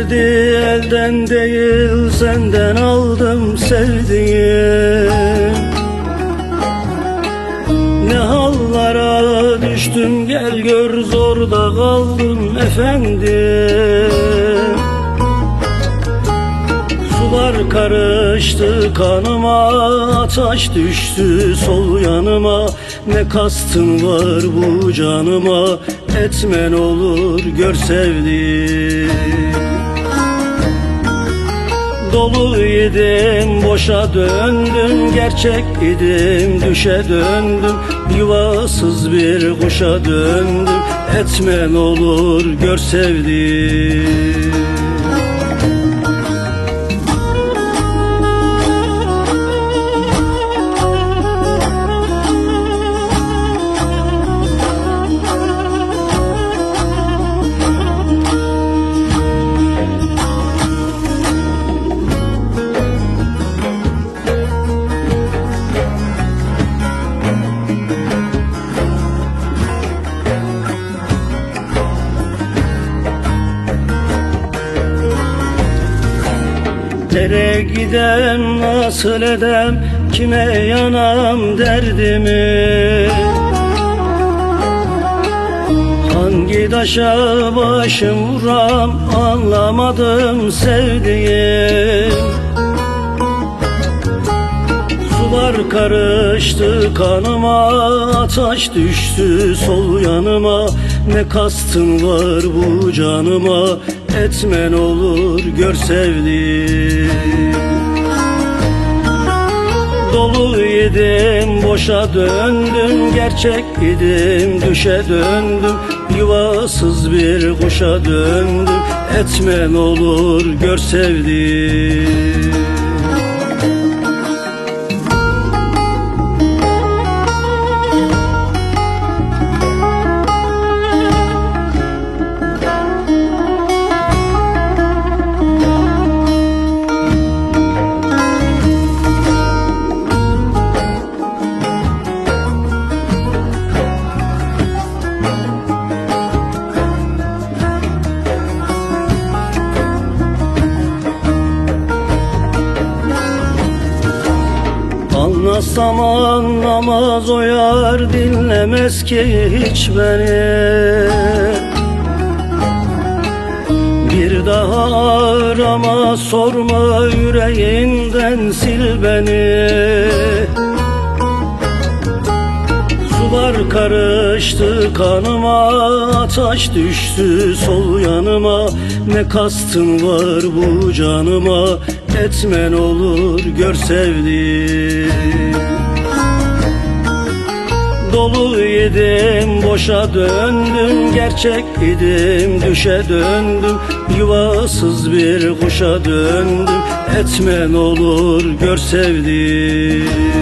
verdi elden değil senden aldım sevdiğim Ne hallara düştüm gel gör zorda kaldım efendim Sular karıştı kanıma Ataş düştü sol yanıma. Ne kastın var bu canıma? Etmen olur gör sevdiğim Dolu idim boşa döndüm Gerçek idim düşe döndüm Yuvasız bir kuşa döndüm. Etmen olur gör sevdiğim Nereye gidem nasıl edem kime yanam derdimi? Hangi taşa başım vuram anlamadım sevdiğim Sular karıştı kanıma Ataş düştü sol yanıma. Ne kastın var bu canıma? Etmen olur gör sevdiğim. Dolu idim boşa döndüm Gerçek idim düşe döndüm. Yuvasız bir kuşa döndüm Etmen olur gör sevdiğim Anlasam anlamaz o dinlemez ki hiç beni. Bir daha arama sorma yüreğinden sil beni karıştı kanıma Ataş düştü sol yanıma. Ne kastın var bu canıma? Etmen olur gör sevdiğim. Dolu idim boşa döndüm. Gerçek idim düşe döndüm. Yuvasız bir kuşa döndüm. Etmen olur gör sevdiğim